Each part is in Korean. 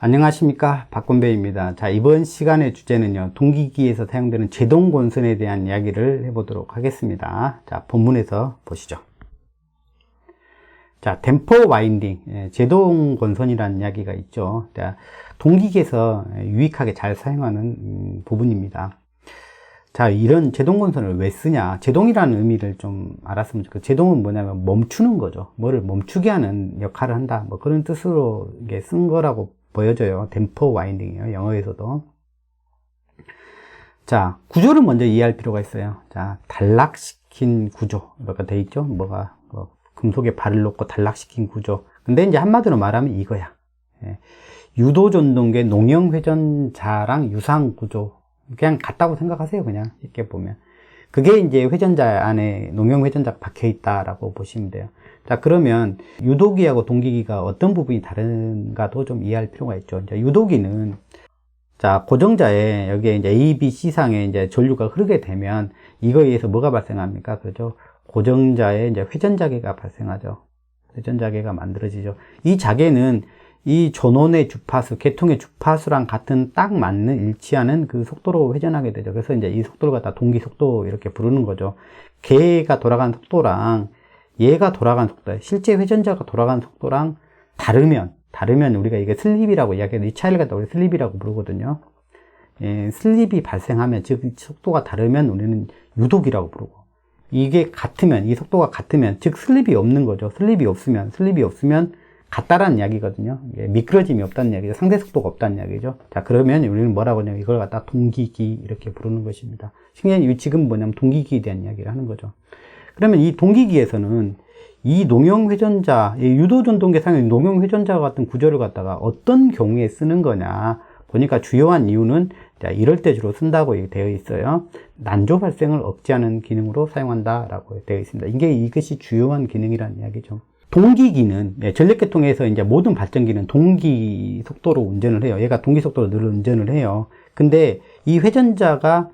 안녕하십니까? 박건배입니다. 자 이번 시간의 주제는요 동기기에서 사용되는 제동 권선에 대한 이야기를 해보도록 하겠습니다. 자 본문에서 보시죠. 자 댐퍼 와인딩. 예, 제동 권선이라는 이야기가 있죠. 자, 동기기에서 유익하게 잘 사용하는 음, 부분입니다. 자 이런 제동 권선을 왜 쓰냐? 제동이라는 의미를 좀 알았으면 좋겠어요 제동은 뭐냐면 멈추는 거죠. 뭐를 멈추게 하는 역할을 한다. 뭐 그런 뜻으로 이게 쓴 거라고 보여져요. 댐퍼 와인딩이에요. 영어에서도. 자, 구조를 먼저 이해할 필요가 있어요. 자, 단락시킨 구조. 이렇게 돼 있죠. 뭐가, 뭐, 금속에 발을 놓고 단락시킨 구조. 근데 이제 한마디로 말하면 이거야. 예. 유도 전동계 농형 회전자랑 유사한 구조. 그냥 같다고 생각하세요. 그냥 쉽게 보면. 그게 이제 회전자 안에 농형 회전자가 박혀 있다라고 보시면 돼요. 자, 그러면 유도기하고 동기기가 어떤 부분이 다른가도 좀 이해할 필요가 있죠. 이제 유도기는 자, 고정자에 여기에 이제 A, B, C 상에 이제 전류가 흐르게 되면 이거에 의해서 뭐가 발생합니까? 그죠? 고정자에 이제 회전자계가 발생하죠. 회전자계가 만들어지죠. 이 자계는 이 전원의 주파수, 계통의 주파수랑 같은 딱 맞는 일치하는 그 속도로 회전하게 되죠. 그래서 이제 이 속도를 갖다 동기 속도 이렇게 부르는 거죠. 개가 돌아가는 속도랑 얘가 돌아가는 속도, 실제 회전자가 돌아가는 속도랑 다르면, 다르면 우리가 이게 슬립이라고 이야기하는데 이 차이를 갖다 우리 슬립이라고 부르거든요. 예, 슬립이 발생하면, 즉, 속도가 다르면 우리는 유독이라고 부르고, 이게 같으면, 이 속도가 같으면, 즉, 슬립이 없는 거죠. 슬립이 없으면, 슬립이 없으면 같다라는 이야기거든요. 예, 미끄러짐이 없다는 이야기죠. 상대 속도가 없다는 이야기죠. 자, 그러면 우리는 뭐라고 하냐면 이걸 갖다 동기기 이렇게 부르는 것입니다. 신기한 지금 뭐냐면 동기기에 대한 이야기를 하는 거죠. 그러면 이 동기기에서는 이 농용회전자, 유도전동계 상의 농용회전자 같은 구조를 갖다가 어떤 경우에 쓰는 거냐 보니까 주요한 이유는 자, 이럴 때 주로 쓴다고 되어 있어요. 난조 발생을 억제하는 기능으로 사용한다라고 되어 있습니다. 이게 이것이 주요한 기능이라는 이야기죠. 동기기는 예, 전력계통에서 이제 모든 발전기는 동기 속도로 운전을 해요. 얘가 동기 속도로 늘 운전을 해요. 근데 이 회전자가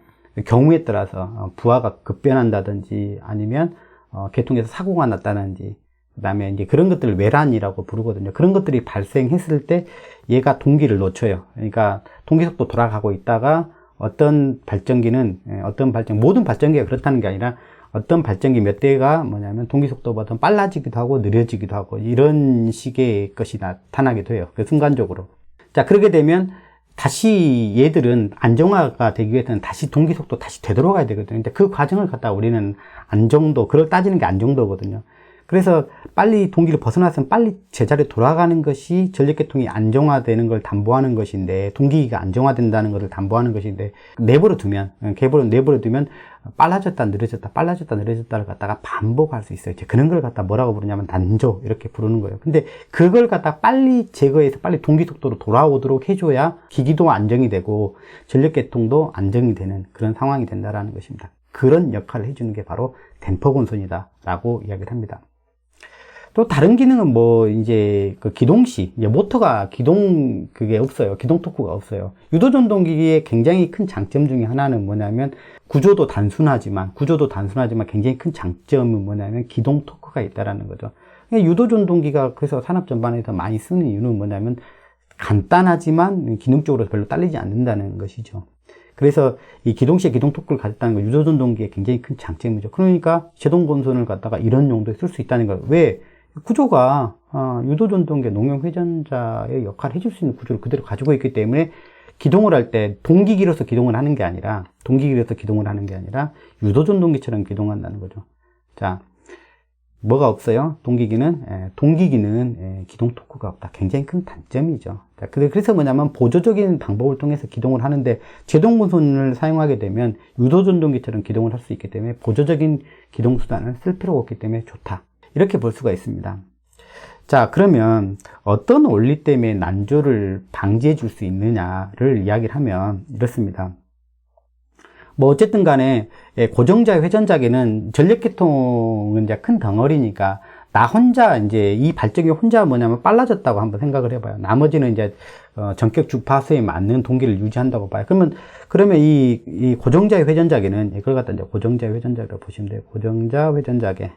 경우에 따라서 어, 부하가 급변한다든지 아니면 어, 계통에서 사고가 났다든지 그다음에 이제 그런 것들을 외란이라고 부르거든요. 그런 것들이 발생했을 때 얘가 동기를 놓쳐요. 그러니까 동기 속도 돌아가고 있다가 어떤 발전기는 예, 어떤 발전 모든 발전기가 그렇다는 게 아니라 어떤 발전기 몇 대가 뭐냐면 동기 속도보다 빨라지기도 하고 느려지기도 하고 이런 식의 것이 나타나게 돼요. 그 순간적으로. 자, 그렇게 되면 다시 얘들은 안정화가 되기 위해서는 다시 동기 속도 다시 되돌아가야 되거든요. 근데 그 과정을 갖다 우리는 안정도, 그걸 따지는 게 안정도거든요. 그래서 빨리 동기를 벗어났으면 빨리 제자리에 돌아가는 것이 전력계통이 안정화되는 걸 담보하는 것인데 동기가 안정화된다는 것을 담보하는 것인데 내버려 두면 개버려 내버려 두면 빨라졌다 느려졌다 빨라졌다 느려졌다를 갖다가 반복할 수 있어요. 그런 걸 갖다 뭐라고 부르냐면 난조 이렇게 부르는 거예요. 근데 그걸 갖다 빨리 제거해서 빨리 동기 속도로 돌아오도록 해줘야 기기도 안정이 되고 전력 계통도 안정이 되는 그런 상황이 된다라는 것입니다. 그런 역할을 해주는 게 바로 댐퍼 건선이다라고 이야기를 합니다. 또 다른 기능은 뭐 이제 그 기동시 이제 모터가 기동 그게 없어요. 기동 토크가 없어요. 유도 전동기기의 굉장히 큰 장점 중에 하나는 뭐냐면 구조도 단순하지만 구조도 단순하지만 굉장히 큰 장점은 뭐냐면 기동 토크가 있다라는 거죠. 유도 전동기가 그래서 산업 전반에서 많이 쓰는 이유는 뭐냐면 간단하지만 기능적으로 별로 딸리지 않는다는 것이죠. 그래서 이 기동시에 기동 토크를 가졌다는 거 유도전동기의 굉장히 큰 장점이죠. 그러니까 제동 건선을 갖다가 이런 용도에 쓸 수 있다는 거예요. 왜 구조가 어, 유도 전동계 농용 회전자의 역할을 해줄 수 있는 구조를 그대로 가지고 있기 때문에 기동을 할 때 동기기로서 기동을 하는 게 아니라 동기기로서 기동을 하는 게 아니라 유도 전동기처럼 기동한다는 거죠. 자, 뭐가 없어요? 동기기는 에, 동기기는 에, 기동 토크가 없다. 굉장히 큰 단점이죠. 자, 그래서 뭐냐면 보조적인 방법을 통해서 기동을 하는데 제동 분선을 사용하게 되면 유도 전동기처럼 기동을 할 수 있기 때문에 보조적인 기동 수단을 쓸 필요가 없기 때문에 좋다. 이렇게 볼 수가 있습니다. 자, 그러면 어떤 원리 때문에 난조를 방지해 줄 수 있느냐를 이야기를 하면 이렇습니다. 뭐 어쨌든 간에 예, 고정자 회전자계는 전력계통은 이제 큰 덩어리니까 나 혼자 이제 이 발전기 혼자 뭐냐면 빨라졌다고 한번 생각을 해봐요. 나머지는 이제 어, 전격 주파수에 맞는 동기를 유지한다고 봐요. 그러면 그러면 이, 이 고정자 회전자계는 이걸 갖다 이제 고정자 회전자계로 보시면 돼요. 고정자 회전자계.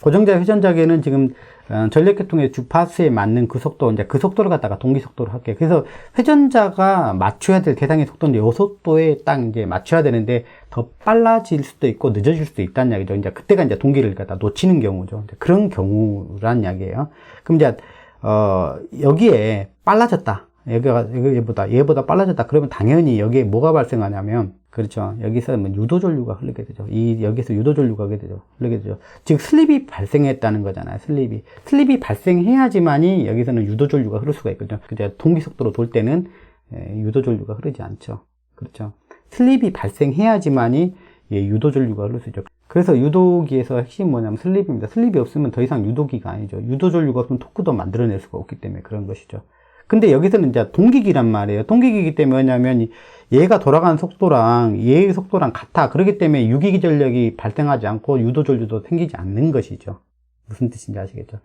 고정자 회전자계는 지금 어, 전력계통의 주파수에 맞는 그 속도, 이제 그 속도를 갖다가 동기 속도로 할게요. 그래서 회전자가 맞춰야 될 대상의 속도인데, 요 속도에 딱 이제 맞춰야 되는데, 더 빨라질 수도 있고, 늦어질 수도 있다는 이야기죠. 이제 그때가 이제 동기를 갖다 놓치는 경우죠. 그런 경우란 이야기예요. 그럼 이제, 어, 여기에 빨라졌다. 여기가, 얘보다, 얘보다 빨라졌다. 그러면 당연히 여기에 뭐가 발생하냐면, 그렇죠. 여기서 뭐 유도 전류가 흐르게 되죠. 이, 여기서 유도 전류가 흐르게 되죠. 흐르게 되죠. 즉, 슬립이 발생했다는 거잖아요. 슬립이. 슬립이 발생해야지만이 여기서는 유도 전류가 흐를 수가 있거든요. 근데 동기 속도로 돌 때는 예, 유도 전류가 흐르지 않죠. 그렇죠. 슬립이 발생해야지만이 예, 유도 전류가 흐를 수 있죠. 그래서 유도기에서 핵심이 뭐냐면 슬립입니다. 슬립이 없으면 더 이상 유도기가 아니죠. 유도 전류가 없으면 토크도 만들어낼 수가 없기 때문에 그런 것이죠. 근데 여기서는 이제 동기기란 말이에요. 동기기이기 때문에 뭐냐면 얘가 돌아가는 속도랑 얘의 속도랑 같아. 그렇기 때문에 유기기 전력이 발생하지 않고 유도전류도 생기지 않는 것이죠. 무슨 뜻인지 아시겠죠?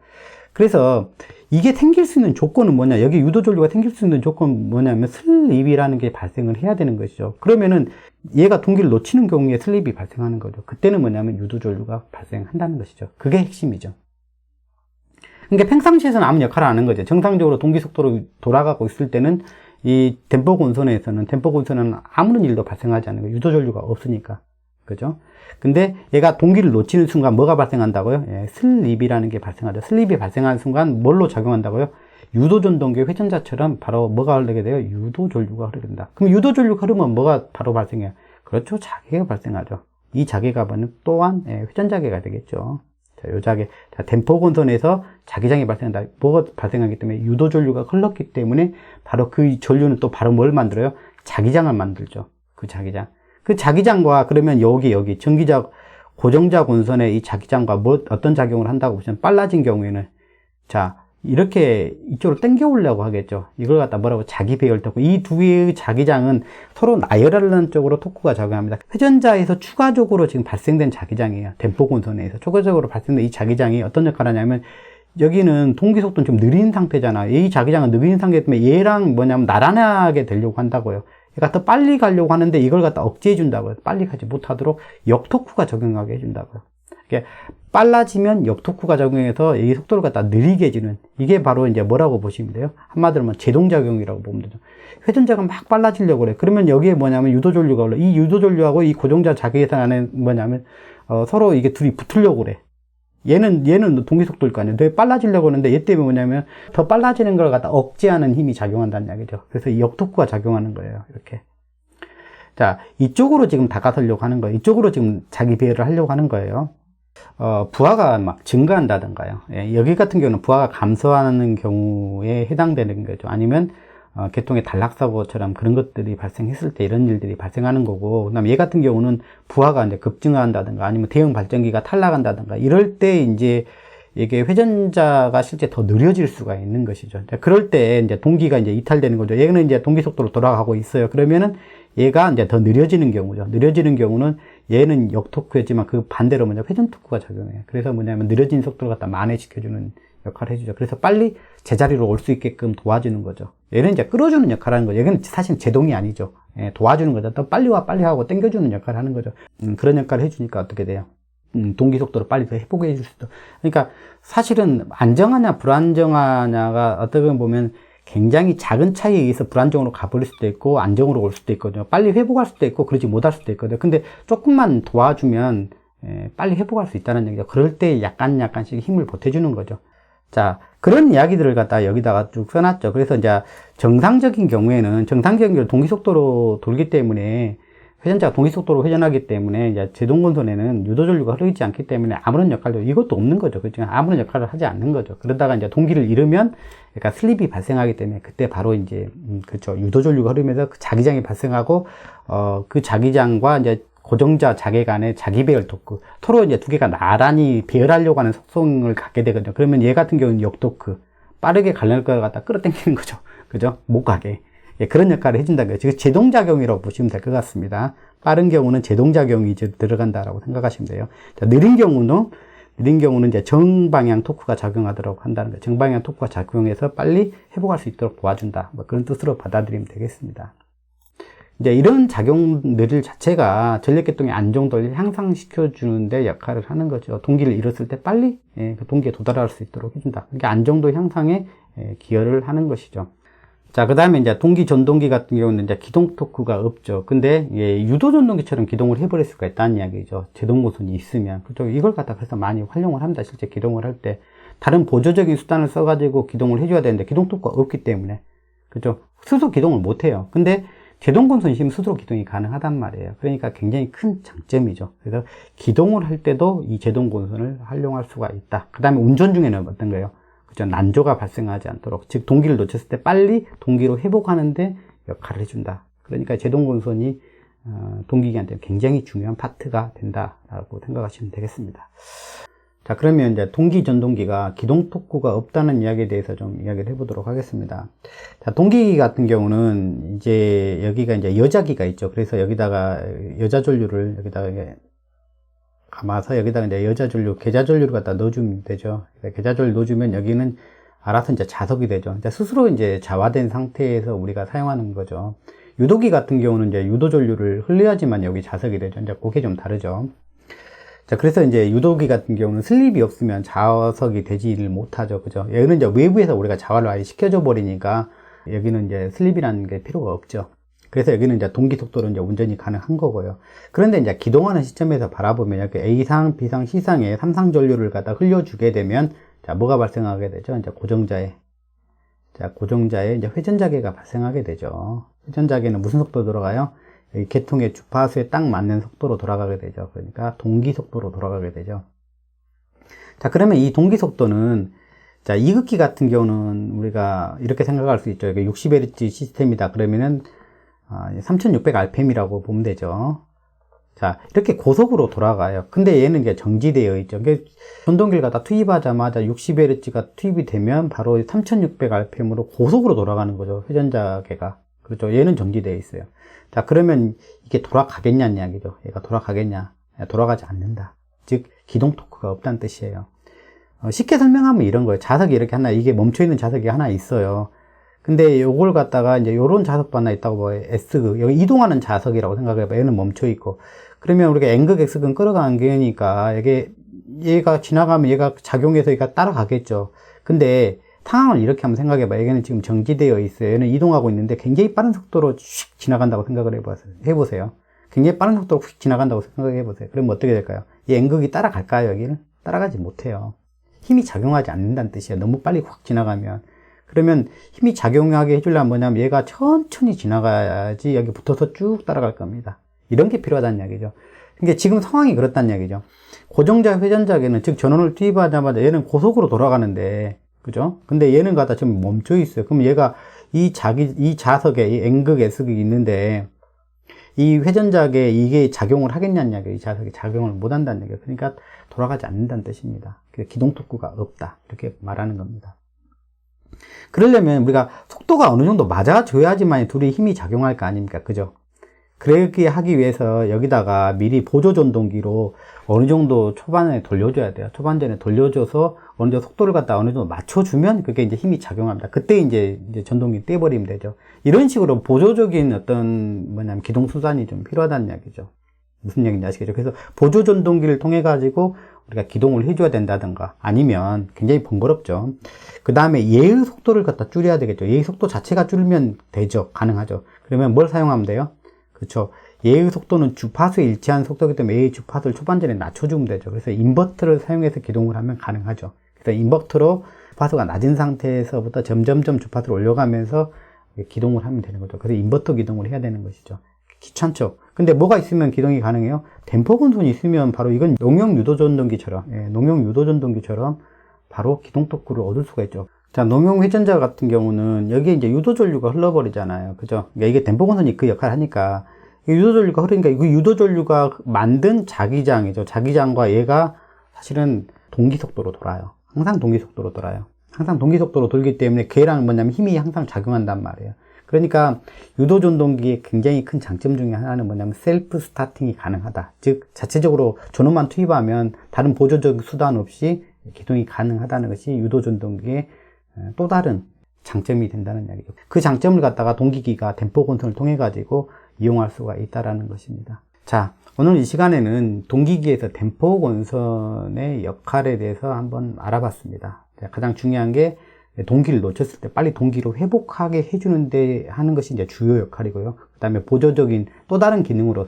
그래서 이게 생길 수 있는 조건은 뭐냐? 여기 유도전류가 생길 수 있는 조건은 뭐냐면 슬립이라는 게 발생을 해야 되는 것이죠. 그러면은 얘가 동기를 놓치는 경우에 슬립이 발생하는 거죠. 그때는 뭐냐면 유도전류가 발생한다는 것이죠. 그게 핵심이죠. 그러니까 평상시에서는 아무 역할을 안 하는 거죠. 정상적으로 동기 속도로 돌아가고 있을 때는 이 댐퍼 본선에서는 댐퍼 본선은 아무런 일도 발생하지 않는 거예요. 유도 전류가 없으니까. 그죠? 근데 얘가 동기를 놓치는 순간 뭐가 발생한다고요? 예, 슬립이라는 게 발생하죠. 슬립이 발생하는 순간 뭘로 작용한다고요? 유도전동기 회전자처럼 바로 뭐가 흐르게 돼요? 유도전류가 흐르게 된다. 그럼 유도전류가 흐르면 뭐가 바로 발생해요? 그렇죠. 자개가 발생하죠. 이 자개값은 또한 예, 회전자개가 되겠죠. 자, 요 자개. 자, 댐퍼 본선에서 자기장이 발생한다. 뭐가 발생하기 때문에 유도 전류가 흘렀기 때문에 바로 그 전류는 또 바로 뭘 만들어요? 자기장을 만들죠. 그 자기장. 그 자기장과 그러면 여기 여기 전기자 고정자 본선의 이 자기장과 뭐 어떤 작용을 한다고 보시면 빨라진 경우에는 자 이렇게 이쪽으로 당겨 오려고 하겠죠. 이걸 갖다 뭐라고 자기 배열 토크. 이 두 개의 자기장은 서로 나열하는 쪽으로 토크가 작용합니다. 회전자에서 추가적으로 지금 발생된 자기장이에요. 댐포 본선에서 추가적으로 발생된 이 자기장이 어떤 역할을 하냐면 여기는 동기 속도는 좀 느린 상태잖아. 이 자기장은 느린 상태 때문에 얘랑 뭐냐면 나란하게 되려고 한다고요. 얘가 더 빨리 가려고 하는데 이걸 갖다 억제해 준다고요. 빨리 가지 못하도록 역토크가 적용하게 해준다고요. 빨라지면 역토크가 적용해서 이 속도를 갖다 느리게 해주는 이게 바로 이제 뭐라고 보시면 돼요? 한마디로 면 제동작용이라고 보면 되죠. 회전자가 막 빨라지려고 그래. 그러면 여기에 뭐냐면 유도전류가 올라. 이 유도전류하고 이 고정자 자기계산 안에 뭐냐면 어, 서로 이게 둘이 붙으려고 그래. 얘는 얘는 동기 속도일 거 아니에요. 더 빨라지려고 하는데 얘 때문에 뭐냐면 더 빨라지는 걸 갖다 억제하는 힘이 작용한다는 이야기죠. 그래서 이 역토크가 작용하는 거예요. 이렇게. 자, 이쪽으로 지금 다가서려고 하는 거예요. 이쪽으로 지금 자기 배열을 하려고 하는 거예요. 어, 부하가 막 증가한다든가요. 예, 여기 같은 경우는 부하가 감소하는 경우에 해당되는 거죠. 아니면 어, 개통의 단락사고처럼 그런 것들이 발생했을 때 이런 일들이 발생하는 거고, 그 다음에 얘 같은 경우는 부하가 이제 급증한다든가 아니면 대형 발전기가 탈락한다든가 이럴 때 이제 이게 회전자가 실제 더 느려질 수가 있는 것이죠. 그럴 때 이제 동기가 이제 이탈되는 거죠. 얘는 이제 동기 속도로 돌아가고 있어요. 그러면은 얘가 이제 더 느려지는 경우죠. 느려지는 경우는 얘는 역토크였지만 그 반대로 뭐냐 회전 토크가 작용해요. 그래서 뭐냐면 느려진 속도를 갖다 만회시켜주는 역할을 해주죠. 그래서 빨리 제자리로 올 수 있게끔 도와주는 거죠. 얘는 이제 끌어주는 역할을 하는 거죠. 얘는 사실 제동이 아니죠. 예, 도와주는 거죠. 또 빨리 와, 빨리 하고 땡겨주는 역할을 하는 거죠. 음, 그런 역할을 해주니까 어떻게 돼요? 음, 동기 속도를 빨리 더 회복해 줄 수도. 그러니까 사실은 안정하냐 불안정하냐가 어떻게 보면 굉장히 작은 차이에 의해서 불안정으로 가버릴 수도 있고 안정으로 올 수도 있거든요. 빨리 회복할 수도 있고 그러지 못할 수도 있거든요. 근데 조금만 도와주면 예, 빨리 회복할 수 있다는 얘기죠. 그럴 때 약간 약간씩 힘을 보태주는 거죠. 자, 그런 이야기들을 갖다 여기다가 쭉 써놨죠. 그래서 이제 정상적인 경우에는 정상적인 경우 동기 속도로 돌기 때문에 회전자가 동기 속도로 회전하기 때문에 제동건선에는 유도전류가 흐르지 않기 때문에 아무런 역할도 이것도 없는 거죠. 그죠? 아무런 역할을 하지 않는 거죠. 그러다가 이제 동기를 잃으면 그러니까 슬립이 발생하기 때문에 그때 바로 이제 음, 그렇죠. 유도전류가 흐르면서 그 자기장이 발생하고 어 그 자기장과 이제 고정자 자개 간의 자기 배열 토크 서로 이제 두 개가 나란히 배열하려고 하는 속성을 갖게 되거든요. 그러면 얘 같은 경우는 역토크 빠르게 가려는 걸 갖다 끌어당기는 거죠. 그죠? 못 가게. 예, 그런 역할을 해준다는 거예요. 제동작용이라고 보시면 될 것 같습니다. 빠른 경우는 제동작용이 이제 들어간다라고 생각하시면 돼요. 자, 느린 경우는, 느린 경우는 이제 정방향 토크가 작용하도록 한다는 거예요. 정방향 토크가 작용해서 빨리 회복할 수 있도록 도와준다. 뭐 그런 뜻으로 받아들이면 되겠습니다. 이제 이런 작용들 자체가 전력계통의 안정도를 향상시켜 주는데 역할을 하는 거죠. 동기를 잃었을 때 빨리 예, 그 동기에 도달할 수 있도록 해준다. 그러니까 안정도 향상에 예, 기여를 하는 것이죠. 자, 그 다음에 이제 동기 전동기 같은 경우는 이제 기동 토크가 없죠. 근데 예, 유도 전동기처럼 기동을 해버릴 수가 있다는 이야기죠. 제동고선이 있으면. 그죠? 이걸 갖다 그래서 많이 활용을 합니다. 실제 기동을 할 때. 다른 보조적인 수단을 써가지고 기동을 해줘야 되는데 기동 토크가 없기 때문에. 그죠? 스스로 기동을 못 해요. 근데 제동건선 있으면 스스로 기동이 가능하단 말이에요. 그러니까 굉장히 큰 장점이죠. 그래서 기동을 할 때도 이 제동건선을 활용할 수가 있다. 그 다음에 운전 중에는 어떤 거예요? 그죠? 난조가 발생하지 않도록. 즉, 동기를 놓쳤을 때 빨리 동기로 회복하는데 역할을 해준다. 그러니까 제동건선이 어, 동기기한테 굉장히 중요한 파트가 된다라고 생각하시면 되겠습니다. 자, 그러면 이제 동기 전동기가 기동 토크가 없다는 이야기에 대해서 좀 이야기를 해보도록 하겠습니다. 자, 동기기 같은 경우는 이제 여기가 이제 여자기가 있죠. 그래서 여기다가 여자 전류를 여기다가 감아서 여기다가 이제 여자 전류, 계자 전류를 갖다 넣어주면 되죠. 계자 전류 넣어주면 여기는 알아서 이제 자석이 되죠. 이제 스스로 이제 자화된 상태에서 우리가 사용하는 거죠. 유도기 같은 경우는 이제 유도 전류를 흘려야지만 여기 자석이 되죠. 이제 그게 좀 다르죠. 자, 그래서 이제 유도기 같은 경우는 슬립이 없으면 자석이 되지를 못하죠. 그죠? 여기는 이제 외부에서 우리가 자화를 아예 시켜줘 버리니까 여기는 이제 슬립이라는 게 필요가 없죠. 그래서 여기는 이제 동기 속도로 이제 운전이 가능한 거고요. 그런데 이제 기동하는 시점에서 바라보면 이렇게 A상, B상, C상에 삼상 전류를 갖다 흘려주게 되면 자, 뭐가 발생하게 되죠? 이제 고정자에. 자, 고정자에 이제 회전자계가 발생하게 되죠. 회전자계는 무슨 속도로 돌아가요? 이 계통의 주파수에 딱 맞는 속도로 돌아가게 되죠. 그러니까 동기 속도로 돌아가게 되죠. 자, 그러면 이 동기 속도는 자, 이극기 같은 경우는 우리가 이렇게 생각할 수 있죠. 이게 60Hz 시스템이다. 그러면은 3600rpm이라고 보면 되죠. 자, 이렇게 고속으로 돌아가요. 근데 얘는 이제 정지되어 있죠. 전동기를 갖다 투입하자마자 60Hz가 투입이 되면 바로 3600rpm으로 고속으로 돌아가는 거죠. 회전자계가. 그렇죠. 얘는 정지되어 있어요. 자, 그러면 이게 돌아가겠냐는 이야기죠. 얘가 돌아가겠냐? 돌아가지 않는다. 즉, 기동 토크가 없다는 뜻이에요. 어, 쉽게 설명하면 이런 거예요. 자석이 이렇게 하나, 이게 멈춰있는 자석이 하나 있어요. 근데 요걸 갖다가 이제 요런 자석도 하나 있다고 봐요. S극. 여기 이동하는 자석이라고 생각해봐. 얘는 멈춰 있고. 그러면 우리가 N극, X극은 끌어가는 게니까 이게 얘가 지나가면 얘가 작용해서 얘가 따라가겠죠. 근데 상황을 이렇게 한번 생각해봐. 얘는 지금 정지되어 있어요. 얘는 이동하고 있는데 굉장히 빠른 속도로 휙 지나간다고 생각을 해보세요. 굉장히 빠른 속도로 휙 지나간다고 생각해 보세요. 그러면 어떻게 될까요? 이 N극이 따라갈까요, 여기를? 따라가지 못해요. 힘이 작용하지 않는다는 뜻이에요. 너무 빨리 확 지나가면. 그러면 힘이 작용하게 해주려면 뭐냐면 얘가 천천히 지나가야지 여기 붙어서 쭉 따라갈 겁니다. 이런 게 필요하다는 이야기죠. 그러니까 지금 상황이 그렇다는 이야기죠. 고정자 회전자계는 즉 전원을 투입하자마자 얘는 고속으로 돌아가는데 그죠? 근데 얘는 갖다 지금 멈춰 있어요. 그럼 얘가 이 자기, 이 자석에 이 N극, S극이 있는데 이 회전작에 이게 작용을 하겠냐는 얘기예요. 이 자석이 작용을 못 한다는 얘기예요. 그러니까 돌아가지 않는다는 뜻입니다. 기동 토크가 없다. 이렇게 말하는 겁니다. 그러려면 우리가 속도가 어느 정도 맞아줘야지만 둘이 힘이 작용할 거 아닙니까? 그죠? 그렇게 하기 위해서 여기다가 미리 보조 전동기로 어느 정도 초반에 돌려줘야 돼요. 초반전에 돌려줘서 어느 정도 속도를 갖다 어느 정도 맞춰주면 그게 이제 힘이 작용합니다. 그때 이제, 이제 전동기 떼버리면 되죠. 이런 식으로 보조적인 어떤 뭐냐면 기동 수단이 좀 필요하다는 이야기죠. 무슨 얘기인지 아시겠죠? 그래서 보조 전동기를 통해 가지고 우리가 기동을 해줘야 된다든가 아니면 굉장히 번거롭죠. 그 다음에 예의 속도를 갖다 줄여야 되겠죠. 예의 속도 자체가 줄면 되죠. 가능하죠. 그러면 뭘 사용하면 돼요? 그렇죠. 예의 속도는 주파수에 일치한 속도이기 때문에 예의 주파수를 초반전에 낮춰주면 되죠. 그래서 인버터를 사용해서 기동을 하면 가능하죠. 그래서 인버터로 주파수가 낮은 상태에서부터 점점점 주파수를 올려가면서 기동을 하면 되는 거죠. 그래서 인버터 기동을 해야 되는 것이죠. 귀찮죠. 근데 뭐가 있으면 기동이 가능해요? 댐퍼 건선이 있으면 바로 이건 농용 유도 전동기처럼, 예, 농용 유도 전동기처럼 바로 기동 토크를 얻을 수가 있죠. 자, 농용 회전자 같은 경우는 여기에 이제 유도 전류가 흘러버리잖아요. 그죠? 그러니까 이게 댐퍼 건선이 그 역할을 하니까 유도 전류가 흐르니까 이 유도 전류가 만든 자기장이죠. 자기장과 얘가 사실은 동기 속도로 돌아요. 항상 동기 속도로 돌아요. 항상 동기 속도로 돌기 때문에 걔랑 뭐냐면 힘이 항상 작용한단 말이에요. 그러니까 유도 전동기의 굉장히 큰 장점 중에 하나는 뭐냐면 셀프 스타팅이 가능하다. 즉 자체적으로 전원만 투입하면 다른 보조적 수단 없이 기동이 가능하다는 것이 유도 전동기의 또 다른 장점이 된다는 이야기죠. 그 장점을 갖다가 동기기가 댐퍼 건선을 통해 가지고 이용할 수가 있다라는 것입니다. 자, 오늘 이 시간에는 동기기에서 댐퍼 건선의 역할에 대해서 한번 알아봤습니다. 자, 가장 중요한 게 동기를 놓쳤을 때 빨리 동기를 회복하게 해주는데 하는 것이 이제 주요 역할이고요. 그 다음에 보조적인 또 다른 기능으로,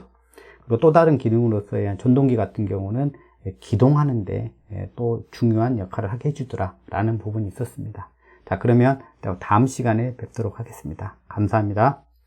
그리고 또 다른 기능으로서의 전동기 같은 경우는 기동하는데 또 중요한 역할을 하게 해주더라라는 부분이 있었습니다. 자, 그러면 다음 시간에 뵙도록 하겠습니다. 감사합니다.